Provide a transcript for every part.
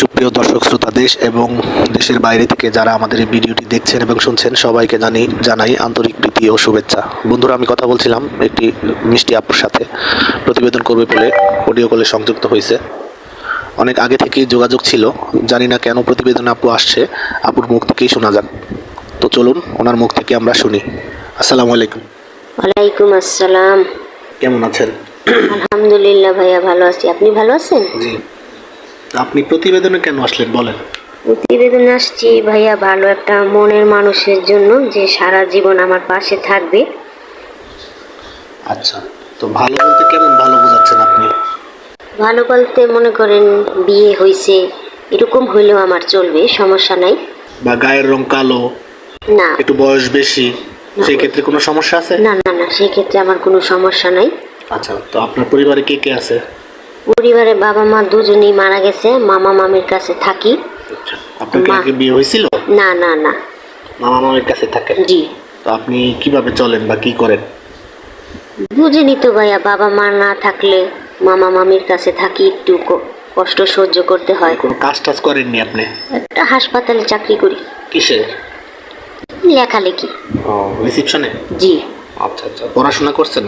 সুপ্রিয় দর্শক শ্রোতা দেশ এবং দেশের বাইরে থেকে যারা আমাদের এই ভিডিওটি দেখছেন এবং শুনছেন সবাইকে জানি জানাই আন্তরিক প্রীতি ও শুভেচ্ছা। বন্ধুরা আমি কথা বলছিলাম একটি মিষ্টি আপুর সাথে। প্রতিবেদন করবে বলে অডিও কলে সংযুক্ত হয়েছে। অনেক আগে থেকেই যোগাযোগ ছিল। জানি না কেন প্রতিবেদন আপু আসছে। আপুর মুখ থেকেই শোনা যাক। তো চলুন ওনার মুখ থেকে আমরা শুনি। আসসালামু আলাইকুম। ওয়ালাইকুম আসসালাম। কেমন আছেন? আলহামদুলিল্লাহ ভাইয়া ভালো আছি। আপনি ভালো আছেন? জি। আপনি প্রতিবেদনে কেন আসলেন বলেন? প্রতিবেদন আসছি ভাইয়া ভালো একটা মনের মানুষের জন্য যে সারা জীবন আমার পাশে থাকবে। আচ্ছা তো ভালো বলতে কেমন ভালো বোঝাচ্ছেন আপনি? ভালো বলতে মনে করেন বিয়ে হয়েছে এরকম হইলেও আমার চলবে সমস্যা নাই। বা গায়ের রং কালো না। একটু বয়স বেশি সেই ক্ষেত্রে কোনো সমস্যা আছে? না না না সেক্ষেত্রে আমার কোনো সমস্যা নাই। আচ্ছা তো আপনার পরিবারে কে কে আছে? পরিবারে বাবা মা দুজনেই মারা গেছে মামা মামির কাছে থাকি। আপনার কি বিয়ে হয়েছিল? না না না। মামা মামির কাছে থাকেন জি। তো আপনি কীভাবে চলেন বা কি করেন? বুঝিনি তো ভাইয়া বাবা মা না থাকলে মামা মামির কাছে থাকি একটু কষ্ট সহ্য করতে হয়। কোনো কাজ টাজ করেননি আপনি? একটা হাসপাতালে চাকরি করি। কিসের? লেখালেখি। ও রিসিপশনে? জি। আচ্ছা আচ্ছা। পড়াশোনা করছেন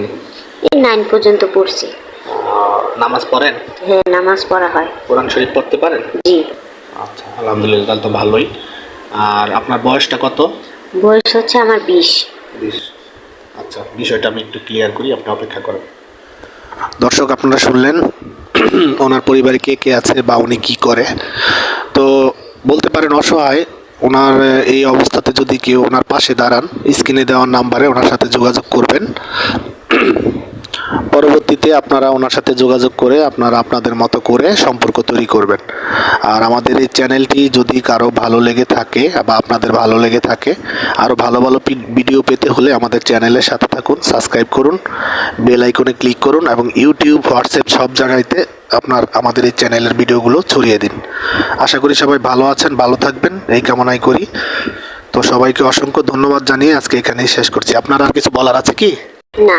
এই নাইন পর্যন্ত পড়ছি। নামাজ পড়েন? হ্যাঁ নামাজ পড়া হয়। কোরআন শরীফ পড়তে পারেন? জি। আচ্ছা আলহামদুলিল্লাহ তাহলে তো ভালোই। আর আপনার বয়সটা কত? বয়স হচ্ছে আমার বিশ। বিশ। আচ্ছা বিষয়টা আমি একটু ক্লিয়ার করি আপনি অপেক্ষা করেন। দর্শক আপনারা শুনলেন ওনার পরিবারে কে কে আছে বা উনি কি করে। তো বলতে পারেন অসহায় ওনার এই অবস্থাতে যদি কেউ ওনার পাশে দাঁড়ান স্ক্রিনে দেওয়ার নাম্বারে ওনার সাথে যোগাযোগ করবেন। পরবর্তীতে আপনারা ওনার সাথে যোগাযোগ করে আপনারা আপনাদের মতো করে সম্পর্ক তৈরি করবেন। আর আমাদের এই চ্যানেলটি যদি কারও ভালো লেগে থাকে বা আপনাদের ভালো লেগে থাকে আরও ভালো ভালো ভিডিও পেতে হলে আমাদের চ্যানেলের সাথে থাকুন, সাবস্ক্রাইব করুন, বেল আইকনে ক্লিক করুন এবং ইউটিউব, হোয়াটসঅ্যাপ সব জায়গাতে আপনার, আমাদের এই চ্যানেলের ভিডিওগুলো ছড়িয়ে দিন। আশা করি সবাই ভালো আছেন, ভালো থাকবেন, এই কামনাই করি। তো সবাইকে অসংখ্য ধন্যবাদ জানিয়ে আজকে এখানেই শেষ করছি। আপনার আর কিছু বলার আছে কি? না।